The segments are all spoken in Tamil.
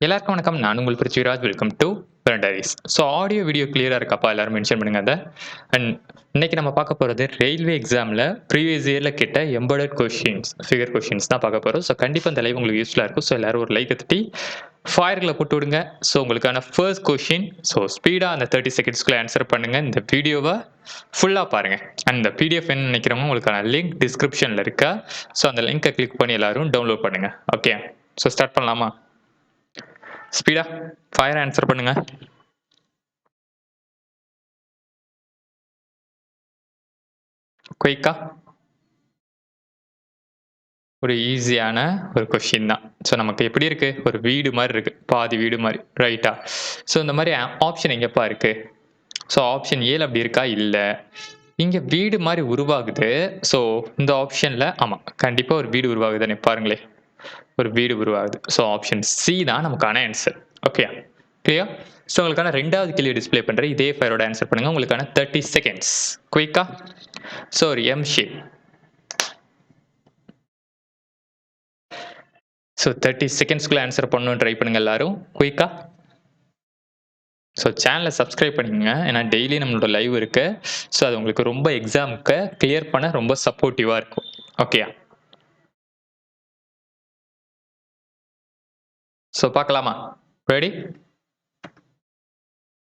எல்லாருக்கும் வணக்கம். நான் உங்கள் பிருத்விராஜ் வெல்கம் டு பிரண்டரிஸ் ஸோ ஆடியோ வீடியோ கிளியராக இருக்காப்பா எல்லாரும் மென்ஷன் பண்ணுங்க அதை. அண்ட் இன்னைக்கு நம்ம பார்க்க போகிறது ரயில்வே எக்ஸாமில் ப்ரீவியஸ் இயரில் கிட்ட எம்பர்டட் கொஷின்ஸ் ஃபிகர் கொஷின்ஸ் தான் பார்க்க போகிறோம் ஸோ கண்டிப்பாக அந்த லைவ் உங்களுக்கு யூஸ்ஃபுல்லாக இருக்கும். ஸோ எல்லாரும் ஒரு லைக் தட்டி ஃபயரில் போட்டு விடுங்க. ஸோ உங்களுக்கான ஃபர்ஸ்ட் கொஷின் ஸோ ஸ்பீடாக அந்த தேர்ட்டி செகண்ட்ஸ்க்குள்ளே ஆன்சர் பண்ணுங்கள் இந்த வீடியோவை ஃபுல்லாக பாருங்கள் அண்ட் இந்த பிடிஎஃப் என்ன நினைக்கிறவங்க உங்களுக்கான லிங்க் டிஸ்கிரிப்ஷனில் இருக்கா? ஸோ அந்த லிங்க்கை கிளிக் பண்ணி எல்லோரும் டவுன்லோட் பண்ணுங்கள் ஓகே ஸோ ஸ்டார்ட் பண்ணலாமா? ஸ்பீடா ஃபயர் ஆன்சர் பண்ணுங்க. குயிக்கா ஒரு ஈஸியான ஒரு கொஷின் தான். ஸோ நமக்கு எப்படி இருக்கு? ஒரு வீடு மாதிரி இருக்கு. பாதி வீடு மாதிரி. ரைட்டா ஸோ இந்த மாதிரி ஆப்ஷன் எங்கேப்பா இருக்கு? ஸோ ஆப்ஷன் ஏல அப்படி இருக்கா? இல்லை. இங்கே வீடு மாதிரி உருவாகுது. ஸோ இந்த ஆப்ஷனில் ஆமாம் கண்டிப்பாக ஒரு வீடு உருவாகுதுன்னு பாருங்களேன். ஒரு வீடு உருவாகுது. ஸோ ஆப்ஷன் சி தான் நமக்கான ஆன்சர் ஓகே கிளியர் ஸோ உங்களுக்கான ரெண்டாவது கேள்வி டிஸ்ப்ளே பண்ணுறேன் இதே ஃபயரோட ஆன்சர் பண்ணுங்க. உங்களுக்கான தேர்ட்டி செகண்ட்ஸ் குயிக்கா ஸோ ஒரு எம் ஷேப் ஸோ தேர்ட்டி செகண்ட்ஸ்க்குள்ளே ஆன்சர் பண்ணணும்னு ட்ரை பண்ணுங்க எல்லாரும். குயிக்கா ஸோ சேனலை சப்ஸ்கிரைப் பண்ணிக்கோங்க. ஏன்னா டெய்லி நம்மளோட லைவ் இருக்கு. ஸோ அது உங்களுக்கு ரொம்ப எக்ஸாமுக்கு கிளியர் பண்ண ரொம்ப சப்போர்ட்டிவாக இருக்கும். ஓகேயா ஸோ பார்க்கலாமா? ரெடி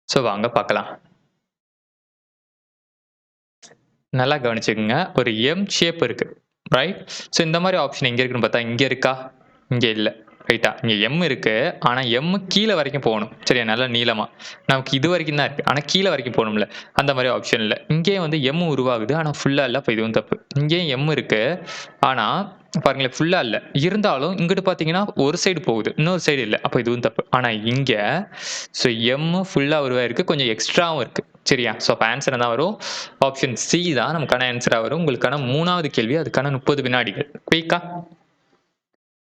ஸோ வாங்க பார்க்கலாம். நல்லா கவனிச்சுக்கோங்க. ஒரு எம் ஷேப் இருக்கு ரைட் ஸோ இந்த மாதிரி ஆப்ஷன் எங்கே இருக்குன்னு பார்த்தா இங்கே இருக்கா? இங்கே இல்லை ரைட்டா இங்கே எம் இருக்கு ஆனால் எம் கீழே வரைக்கும் போகணும். சரியா? நல்லா நீளமாக நமக்கு இது வரைக்கும் தான் இருக்குது ஆனால் கீழே வரைக்கும் போகணும்ல. அந்த மாதிரி ஆப்ஷன் இல்லை இங்கேயும் வந்து எம் உருவாகுது ஆனால் ஃபுல்லாக இல்லை இப்போ இதுவும் தப்பு. இங்கேயும் எம் இருக்குது ஆனால் பாருங்களேன் ஃபுல்லாக இல்லை. இருந்தாலும் இங்கிட்டு பார்த்தீங்கன்னா ஒரு சைடு போகுது இன்னொரு சைடு இல்லை. அப்போ இதுவும் தப்பு. ஆனால் இங்கே ஸோ எம் ஃபுல்லாக உருவாயிருக்கு கொஞ்சம் எக்ஸ்ட்ராவும் இருக்குது சரியா? ஸோ அப்போ ஆன்சர் தான் வரும்? ஆப்ஷன் சி தான் நமக்கான ஆன்சராக வரும். உங்களுக்கான மூணாவது கேள்வி அதுக்கான முப்பது வினாடிகள். குயிக்கா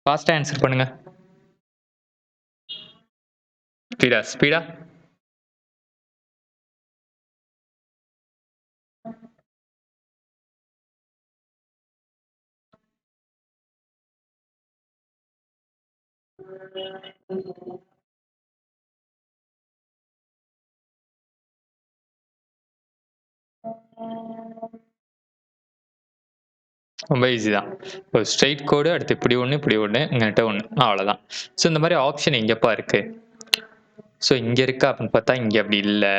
ஃபாஸ்ட்டாக ஆன்சர் பண்ணுங்கள் ஸ்பீடா ஸ்பீடா ரொம்ப ஈஸி தான். இப்போ ஸ்ட்ரெயிட் கோடு அடுத்து இப்படி ஒன்று இப்படி ஒன்று இங்கிட்ட ஒன்று அவ்வளோதான் ஸோ இந்த மாதிரி ஆப்ஷன் எங்கேப்பா இருக்கு ஸோ இங்கே இருக்கா அப்படின்னு பார்த்தா இங்கே அப்படி இல்லை.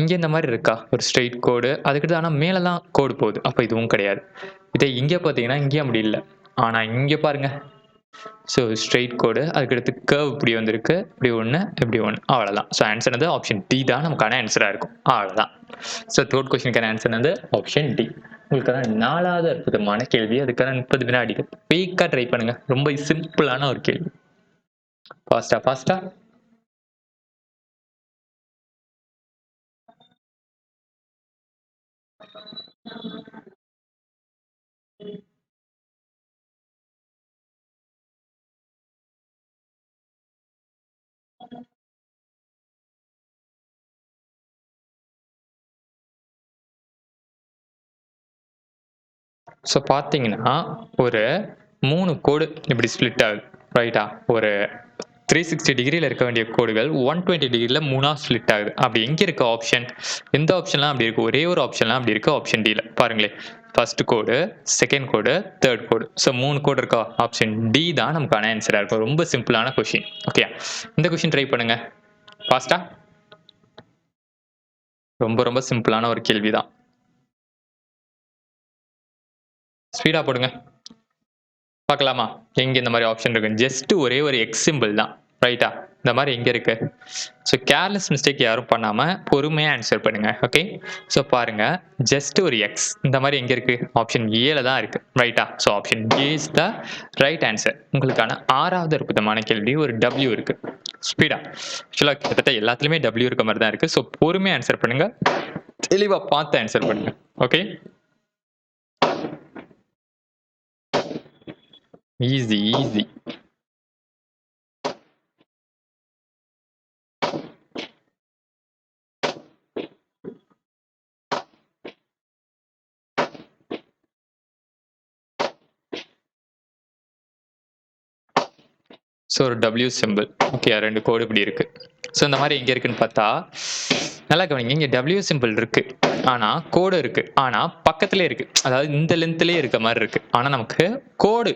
இங்கே இந்த மாதிரி இருக்கா? ஒரு ஸ்ட்ரெயிட் கோடு அதுக்கிட்ட ஆனால் மேலே தான் கோடு போகுது. அப்போ இதுவும் கிடையாது. இதே இங்கே பார்த்தீங்கன்னா இங்கேயும் அப்படி இல்லை. ஆனால் இங்கே பாருங்க. ஸோ ஸ்ட்ரெயிட் கோடு அதுக்கடுத்து கர்வ் இப்படி வந்திருக்கு. இப்படி ஒன்று இப்படி ஒன்று அவ்வளோதான் ஸோ ஆன்சர் வந்து ஆப்ஷன் டி தான் நமக்கான ஆன்சராக இருக்கும். அவ்வளோதான் ஸோ தேர்ட் கொஸ்டினுக்கான ஆன்சர் வந்து ஆப்ஷன் டி உங்களுக்கான நாலாவது அற்புதமான கேள்வி. அதுக்கான முப்பது வினாடிகள். குயிக்காக ட்ரை பண்ணுங்க. ரொம்ப சிம்பிளான ஒரு கேள்வி. ஃபாஸ்டா ஃபாஸ்டா ஸோ பார்த்தீங்கன்னா ஒரு மூணு கோடு இப்படி ஸ்ப்ளிட் ஆகுது ரைட்டா ஒரு த்ரீ சிக்ஸ்டி டிகிரியில் இருக்க வேண்டிய கோடுகள் ஒன் டுவெண்ட்டி டிகிரியில் மூணாக ஸ்ப்ளிட் ஆகுது. அப்படி எங்கே இருக்க ஆப்ஷன் எந்த ஆப்ஷன்லாம் அப்படி இருக்குது ஒரே ஒரு ஆப்ஷன்லாம் அப்படி இருக்குது ஆப்ஷன் டியில் பாருங்களேன். ஃபர்ஸ்ட் கோடு செகண்ட் கோடு தேர்ட் கோடு. ஸோ மூணு கோடு இருக்கா? ஆப்ஷன் டி தான் நமக்கான ஆன்சராக இருக்கும். ரொம்ப சிம்பிளான கொஷின் ஓகே இந்த கொஷின் ட்ரை பண்ணுங்கள் ஃபாஸ்ட்டாக ரொம்ப ரொம்ப சிம்பிளான ஒரு கேள்வி தான் ஸ்பீடாக போடுங்க. பார்க்கலாமா? எங்கே இந்த மாதிரி ஆப்ஷன் இருக்கு. ஜஸ்ட் ஒரே ஒரு எக்ஸ் சிம்பிள் தான். ரைட்டா இந்த மாதிரி எங்கே இருக்கு. ஸோ கேர்லெஸ் மிஸ்டேக் யாரும் பண்ணாமல் பொறுமையாக ஆன்சர் பண்ணுங்க. ஓகே ஸோ பாருங்க. ஜஸ்ட் ஒரு எக்ஸ் இந்த மாதிரி எங்கே இருக்கு? ஆப்ஷன் ஏல தான் இருக்கு. ரைட்டா so option A is the right answer உங்களுக்கான ஆறாவது அற்புதமான கேள்வி ஒரு டபிள்யூ இருக்கு. ஸ்பீடா ஆக்சுவலாக கிட்டத்தட்ட எல்லாத்துலேயுமே டபிள்யூ இருக்க மாதிரி தான் இருக்கு. ஸோ பொறுமையாக ஆன்சர் பண்ணுங்க. தெளிவாக பார்த்து ஆன்சர் பண்ணுங்க. ஓகே ஈஸி ஈஸி ஸோ ஒரு டபிள்யூ சிம்பிள் ஓகே ரெண்டு கோடு இப்படி இருக்கு. ஸோ இந்த மாதிரி எங்கே இருக்குன்னு பார்த்தா நல்லா கவனிங்க இங்கே டபிள்யூ சிம்பிள் இருக்கு. ஆனால் கோடு இருக்கு. ஆனால் பக்கத்துலேயே இருக்கு. அதாவது இந்த லென்த்லேயே இருக்க மாதிரி இருக்கு. ஆனால் நமக்கு கோடு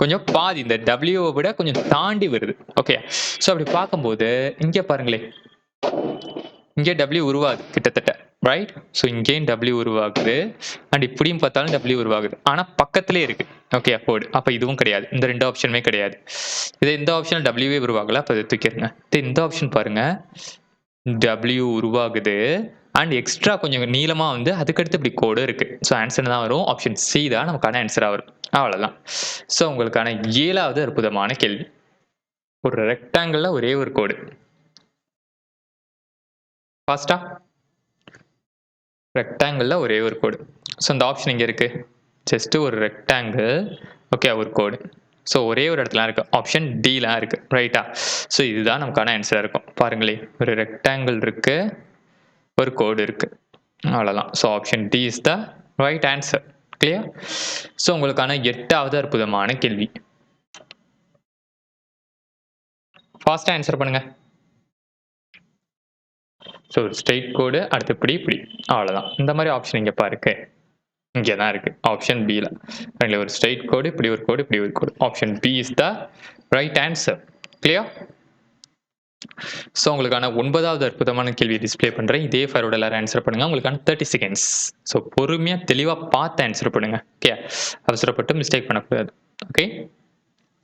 கொஞ்சம் பாதி இந்த டபிள்யூவை விட கொஞ்சம் தாண்டி வருது. ஓகே ஸோ அப்படி பார்க்கும்போது இங்கே பாருங்களேன் இங்கே டபிள்யூ உருவாகுது கிட்டத்தட்ட. ரைட் ஸோ இங்கேயும் டபிள்யூ உருவாகுது. அண்ட் இப்படியும் பார்த்தாலும் டபிள்யூ உருவாகுது. ஆனால் பக்கத்துலேயே இருக்கு. ஓகே கோடு. அப்போ இதுவும் கிடையாது. இந்த ரெண்டு ஆப்ஷனுமே கிடையாது. இது இந்த ஆப்ஷன் டபிள்யூவே உருவாகல அப்போ இதை தூக்கிடுங்க. இந்த ஆப்ஷன் பாருங்க. டபிள்யூ உருவாகுது. அண்ட் எக்ஸ்ட்ரா கொஞ்சம் நீளமாக வந்து அதுக்கடுத்து இப்படி கோடு இருக்குது ஸோ ஆன்சர் தான் வரும். ஆப்ஷன் சி தான் நமக்கான ஆன்சராக வரும். அவ்வளோதான் ஸோ உங்களுக்கான ஏழாவது அற்புதமான கேள்வி. ஒரு ரெக்டாங்கிளில் ஒரே ஒரு கோடு ஃபாஸ்டா ரெக்டாங்கிளில் ஒரே ஒரு கோடு ஸோ இந்த ஆப்ஷன் இங்கே இருக்குது ஜஸ்ட்டு ஒரு ரெக்டாங்கிள் ஓகே ஒரு கோடு ஸோ ஒரே ஒரு இடத்துல இருக்குது ஆப்ஷன் டிலாம் இருக்குது ரைட்டா ஸோ இதுதான் நமக்கான ஆன்சராக இருக்கும். பாருங்களேன். ஒரு ரெக்டாங்கிள் இருக்குது ஒரு கோடு இருக்குது அவ்வளோதான் so option D is the right answer clear so உங்களுக்கான எட்டாவது அற்புதமான கேள்வி. ஃபாஸ்ட்டாக ஆன்சர் பண்ணுங்க. ஸோ ஒரு ஸ்ட்ரெயிட் கோடு அடுத்து இப்படி இப்படி. அவ்வளோதான் இந்த மாதிரி ஆப்ஷன் இங்கே பாருக்கு இங்கே தான் இருக்குது ஆப்ஷன் பியில் ரெண்டுல ஒரு ஸ்ட்ரெயிட் கோடு இப்படி ஒரு கோடு இப்படி ஒரு கோடு option B is the right answer clear so உங்களுக்கான ஒன்பதாவது அற்புதமான கேள்வி டிஸ்ப்ளே பண்ணுறேன் இதே ஃபரோட எல்லாரும் ஆன்சர் பண்ணுங்க. உங்களுக்கான தேர்ட்டி செகண்ட்ஸ் ஸோ பொறுமையாக தெளிவாக பார்த்து ஆன்சர் பண்ணுங்க. ஓகே அவசரப்பட்டு மிஸ்டேக் பண்ணக்கூடாது. ஓகே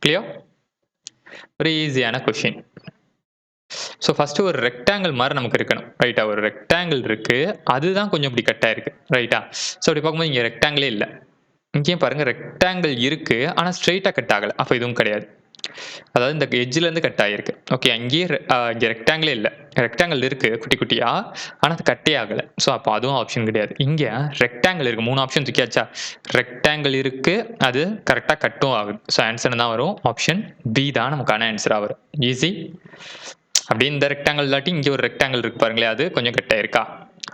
கிளியர் ஒரு ஈஸியான கொஷின் ஸோ ஃபஸ்ட்டு ஒரு ரெக்டாங்கிள் மாதிரி நமக்கு இருக்கணும். ரைட்டா ஒரு ரெக்டாங்கிள் இருக்கு. அதுதான் கொஞ்சம் இப்படி கட்டாக இருக்கு. ரைட்டா ஸோ அப்படி பார்க்கும்போது இங்கே ரெக்டாங்கிளே இல்லை. இங்கேயும் பாருங்க ரெக்டாங்கிள் இருக்கு. ஆனால் ஸ்ட்ரெயிட்டாக கட் ஆகலை. அப்போ இதுவும் கிடையாது. அதாவது இந்த எஜ்ஜிலேருந்து கட் ஆகிருக்கு ஓகே அங்கேயே இங்கே ரெக்டாங்கிளே இல்லை. ரெக்டாங்கிள் இருக்கு குட்டி குட்டியா. ஆனால் அது கட்டே ஆகலை. ஸோ அப்போ அதுவும் ஆப்ஷன் கிடையாது. இங்கே ரெக்டாங்கிள் இருக்குது மூணு ஆப்ஷன் தூக்கியாச்சா? ரெக்டாங்கிள் இருக்கு அது கரெக்டாக கட்டும் ஆகுது. ஸோ ஆன்சர் தான் வரும். ஆப்ஷன் பி தான் நமக்கான ஆன்சராக வரும். ஈஸி அப்படியே இந்த ரெக்டாங்கிள் இல்லாட்டி இங்கே ஒரு ரெக்டாங்கிள் இருக்கு பாருங்களேன். அது கொஞ்சம் கட்டாயிருக்கா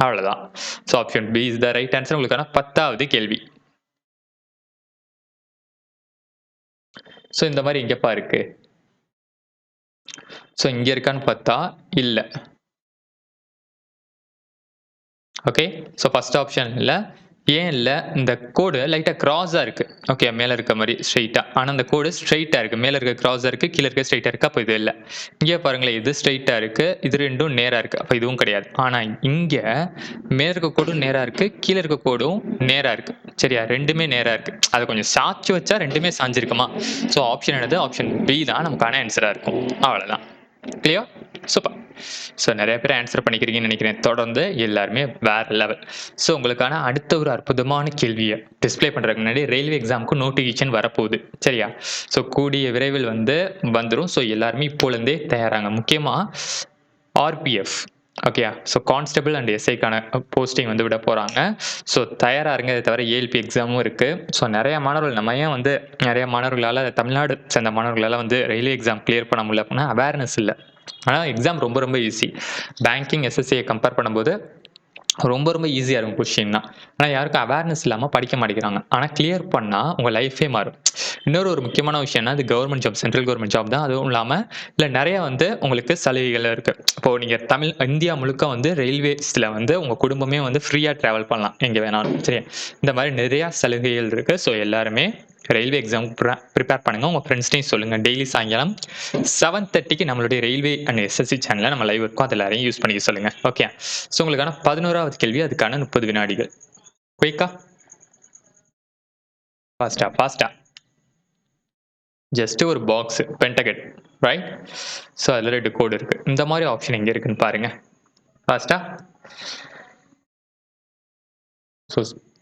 அவ்வளோதான் so option B is the right answer உங்களுக்கான பத்தாவது கேள்வி. ஸோ இந்த மாதிரி எங்கேப்பா இருக்கு. ஸோ இங்கே இருக்கான்னு பார்த்தா இல்லை. ஓகே ஸோ ஃபஸ்ட் ஆப்ஷன் இல்லை. ஏன் இல்லை? இந்த கோடு லைட்டாக க்ராஸாக இருக்குது ஓகே மேலே இருக்க மாதிரி ஸ்ட்ரைட்டாக ஆனால் அந்த கோடு ஸ்ட்ரைட்டாக இருக்குது மேலே இருக்க க்ராஸாக இருக்குது கீழே இருக்க ஸ்ட்ரைட்டாக இருக்குது அப்போ இது இல்லை. இங்கே பாருங்களேன் இது ஸ்ட்ரைட்டாக இருக்குது இது ரெண்டும் நேராக இருக்குது அப்போ இதுவும் கிடையாது. ஆனால் இங்கே மேலே இருக்க கோடும் நேராக இருக்குது கீழே இருக்க கோடும் நேராக இருக்குது சரியா? ரெண்டுமே நேராக இருக்குது அதை கொஞ்சம் சாய்ச்சி வச்சா ரெண்டுமே சாஞ்சிருக்குமா? ஸோ ஆப்ஷன் என்னது? ஆப்ஷன் பி தான் நமக்கான ஆன்சராக இருக்கும். அவ்வளோதான் கிளியர் சூப்பர் ஸோ நிறைய பேர் ஆன்சர் பண்ணிக்கிறீங்கன்னு நினைக்கிறேன். தொடர்ந்து எல்லாருமே வேற லெவல் ஸோ உங்களுக்கான அடுத்த ஒரு அற்புதமான கேள்வியை டிஸ்ப்ளே பண்ணுறதுக்கு முன்னாடி ரயில்வே எக்ஸாமுக்கு நோட்டிஃபிகேஷன் வரப்போகுது. சரியா? ஸோ கூடிய விரைவில் வந்து வந்துடும் ஸோ எல்லாருமே இப்போலேருந்தே தயாராங்க. முக்கியமாக ஆர்பிஎஃப் ஓகேயா ஸோ கான்ஸ்டபிள் அண்ட் எஸ்ஐக்கான போஸ்டிங் வந்து விட போகிறாங்க ஸோ தயாராக இருங்க. அதை தவிர ஏஎல்பி எக்ஸாமும் இருக்குது ஸோ நிறைய மாணவர்கள் நம்ம ஏன் வந்து நிறைய மாணவர்களால் தமிழ்நாடு சேர்ந்த மாணவர்களால் வந்து ரயில்வே எக்ஸாம் கிளியர் பண்ண முடியல அப்படின்னா அவேர்னஸ் இல்லை. ஆனால் எக்ஸாம் ரொம்ப ரொம்ப ஈஸி பேங்கிங் எஸ்எஸ்சியை கம்பேர் பண்ணும்போது ரொம்ப ரொம்ப ஈஸியாக இருக்கும் கொஷின் தான் ஆனால் யாருக்கும் அவேர்னஸ் இல்லாமல் படிக்க மாட்டேங்கிறாங்க. ஆனால் கிளியர் பண்ணால் உங்கள் லைஃபே மாறும். இன்னொரு ஒரு முக்கியமான விஷயம்னா அது government job central government job தான். அதுவும் இல்லாமல் இல்லை நிறைய வந்து உங்களுக்கு சலுகைகள் இருக்குது இப்போது நீங்கள் தமிழ் இந்தியா முழுக்க வந்து ரயில்வேஸில் வந்து உங்கள் குடும்பமே வந்து ஃப்ரீயாக ட்ராவல் பண்ணலாம் எங்கே வேணாலும். சரி இந்த மாதிரி நிறையா சலுகைகள் இருக்குது ஸோ எல்லாருமே ரயில்வே எக்ஸாம் ப்ரிப்பேர் பண்ணுங்க. உங்கள் ஃப்ரெண்ட்ஸ்டையும் சொல்லுங்கள் டெய்லி சாயங்காலம் செவன் தேர்ட்டிக்கு நம்மளுடைய ரயில்வே அண்ட் எஸ்எஸ்சி சேனலில் நம்ம லைவ் இருக்கும். அது எல்லாரையும் யூஸ் பண்ணிக்க சொல்லுங்கள் ஓகே ஸோ உங்களுக்கான பதினோராவது கேள்வி அதுக்கான முப்பது வினாடிகள். குயிக்கா ஃபாஸ்டா ஃபாஸ்டா ஜஸ்ட் ஒரு பாக்ஸ் பென்டகட் ரைட் ஸோ அதில் ரெண்டு கோடு இருக்கு. இந்த மாதிரி ஆப்ஷன் எங்கே இருக்குன்னு பாருங்க. ஃபாஸ்டா ஸோ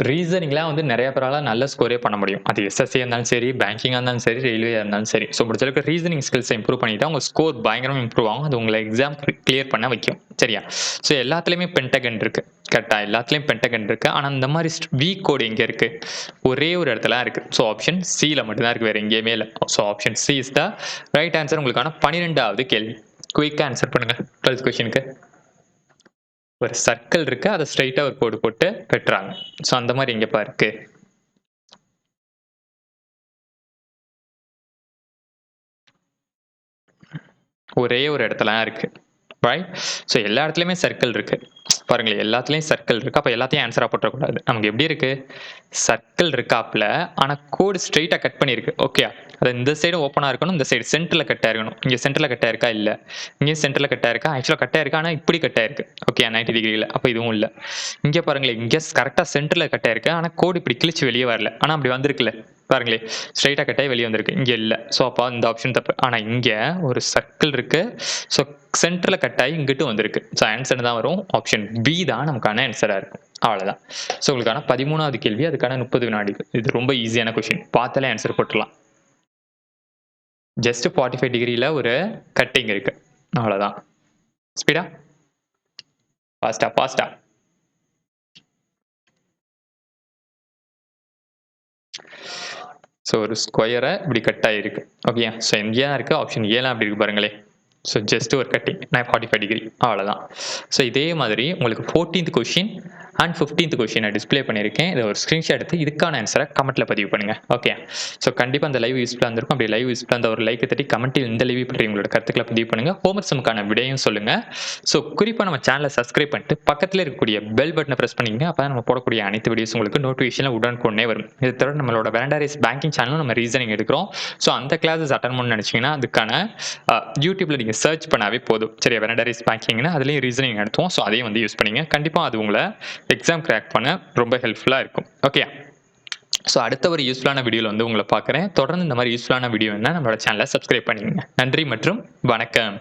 ரீசனிங்லாம் வந்து நிறைய பேரால் நல்ல ஸ்கோரே பண்ண முடியும். அது எஸ்எஸ்சி இருந்தாலும் சரி பேங்கிங்காக இருந்தாலும் சரி ரயில்வே இருந்தாலும் சரி. ஸோ முடிச்சளவுக்கு ரீசனிங் ஸ்கில்ஸை இம்ப்ரூவ் பண்ணிவிட்டு உங்கள் ஸ்கோர் பயங்கரமாக இம்ப்ரூவ் ஆகும். அது உங்களை எக்ஸாம் கிளியர் பண்ண வைக்கும். சரியா? ஸோ எல்லாத்துலேயுமே பென்டகன் இருக்குது கரெக்டாக எல்லாத்துலேயும் பென்டகன் இருக்குது ஆனால் இந்த மாதிரி வீக் கோடு எங்கே இருக்குது ஒரே ஒரு இடத்துல இருக்குது ஸோ ஆப்ஷன் சியில் மட்டும்தான் இருக்குது வேறு எங்கேயுமே இல்லை. So option C is the right answer உங்களுக்கான பன்னிரெண்டாவது கேள்வி. குயிக்காக ஆன்சர் பண்ணுங்கள் டுவெல்த் கொஷனுக்கு ஒரு சர்க்கிள் இருக்கு. அதை ஸ்ட்ரைட்டாக ஒரு கோடு போட்டு வெட்டுறாங்க. ஸோ அந்த மாதிரி எங்கப்பா இருக்கு. ஒரே ஒரு இடத்துல இருக்குது இருக்கு. ரைட் ஸோ எல்லா இடத்துலையுமே சர்க்கிள் இருக்கு. பாருங்களேன் எல்லாத்துலேயும் சர்க்கிள் இருக்கு. அப்போ எல்லாத்தையும் ஆன்சராக போட்டக்கூடாது நமக்கு எப்படி இருக்கு? சர்க்கிள் இருக்காப்புல ஆனால் கோடு ஸ்ட்ரெயிட்டாக கட் பண்ணியிருக்கு. ஓகே அது இந்த சைடு ஓப்பனாக இருக்கணும் இந்த சைடு சென்டரில் கட்டாக இருக்கணும். இங்கே சென்டரில் கட்டாக இருக்கா? இல்லை. இங்கேயும் சென்டரில் கட்டாக இருக்கா? ஆக்சுவலாக கட்டாக இருக்கா? ஆனால் இப்படி கட்டாக இருக்குது ஓகே நைன்டி டிகிரியில் அப்போ இதுவும் இல்லை. இங்கே பாருங்களேன் இங்கே கரெக்டாக சென்டரில் கட்டாக இருக்குது ஆனால் கோடு இப்படி கிழிச்சு வெளியே வரல. ஆனால் அப்படி வந்திருக்குல்ல. பாருங்களேன் ஸ்ட்ரைட்டாக கட்டாயி வெளியே வந்திருக்கு. இங்கே இல்லை. ஸோ அப்போ இந்த ஆப்ஷன் தப்பு. ஆனால் இங்கே ஒரு சர்க்கிள் இருக்குது ஸோ சென்டரில் கட்டாயி இங்கிட்டு வந்திருக்கு. ஸோ ஆன்சர் தான் வரும். ஆப்ஷன் பி தான் நமக்கான ஆன்சராக இருக்கும். அவ்வளோதான் ஸோ உங்களுக்கான பதிமூணாவது கேள்வி அதுக்கான முப்பது வினாடிகள். இது ரொம்ப ஈஸியான கொஷின் பார்த்தாலே ஆன்சர் போட்டுடலாம். ஜஸ்ட் ஃபார்ட்டி ஃபைவ் டிகிரியில் ஒரு கட்டிங் இருக்கு. அவ்வளோதான் ஸ்பீடா ஃபாஸ்டா ஃபாஸ்டா ஸோ ஒரு ஸ்கொயரை இப்படி கட் ஆகிருக்கு ஓகே ஸோ எங்கேயா இருக்குது ஆப்ஷன் ஏலாம் அப்படி இருக்கு பாருங்களேன் ஸோ ஜஸ்ட் ஒரு கட்டிங் நான் ஃபார்ட்டி ஃபைவ் டிகிரி அவ்வளோதான் ஸோ இதே மாதிரி உங்களுக்கு fourteenth question and fifteenth question நான் பண்ணியிருக்கேன். இதை ஒரு ஸ்க்ரீன்ஷாட் எடுத்து இதுக்கான ஆன்சரை கமெண்ட்டில் பதிவு பண்ணுங்க. ஓகே ஸோ கண்டிப்பாக அந்த லைவ் யூஸ்ஃபுல்லாக இருந்திருக்கும். அப்படி லைவ் யூஸ்ஃபுல்லாக அந்த ஒரு லைக் தட்டி கமெண்ட்டில் இந்த லைவ் பற்றி உங்களோட கருத்துக்களை பதிவு பண்ணுங்க. ஹோம்ஒர்க் சமுக்கான விடையும் சொல்லுங்க. ஸோ குறிப்பாக நம்ம சேனலை சப்ஸ்கிரைப் பண்ணிட்டு பக்கத்தில் இருக்கக்கூடிய பெல் பட்டனை ப்ரெஸ் பண்ணிங்க அப்போ நம்ம போடக்கூடிய அனைத்து வீடியோஸ் உங்களுக்கு நோட்டிஃபிகேஷனில் உடனுக்குடனே வரும். இது தவிர நம்மளோட வேண்டாரிஸ் பேங்கிங் சேனலும் நம்ம ரீசனிங் எடுக்கிறோம். ஸோ அந்த கிளாஸஸ் அட்டன் பண்ணணும்னு நினச்சிங்கன்னா அதுக்கான யூடியூப்பில் நீங்கள் சர்ச் பண்ணாவே போதும். சரியா? வெனடாரிஸ் பேங்கிங்னா அதுலேயும் ரீசனிங் எடுத்தோம். ஸோ அதையும் வந்து யூஸ் பண்ணிங்க. கண்டிப்பாக அது உங்களை எக்ஸாம் கிராக் பண்ண ரொம்ப ஹெல்ப்ஃபுல்லாக இருக்கும். ஓகே ஸோ அடுத்த ஒரு யூஸ்ஃபுல்லான வீடியோவில் வந்து உங்களை பார்க்குறேன். தொடர்ந்து இந்த மாதிரி யூஸ்ஃபுல்லான வீடியோ என்ன நம்மளோட சேனலை சப்ஸ்கிரைப் பண்ணிக்கங்க. நன்றி மற்றும் வணக்கம்.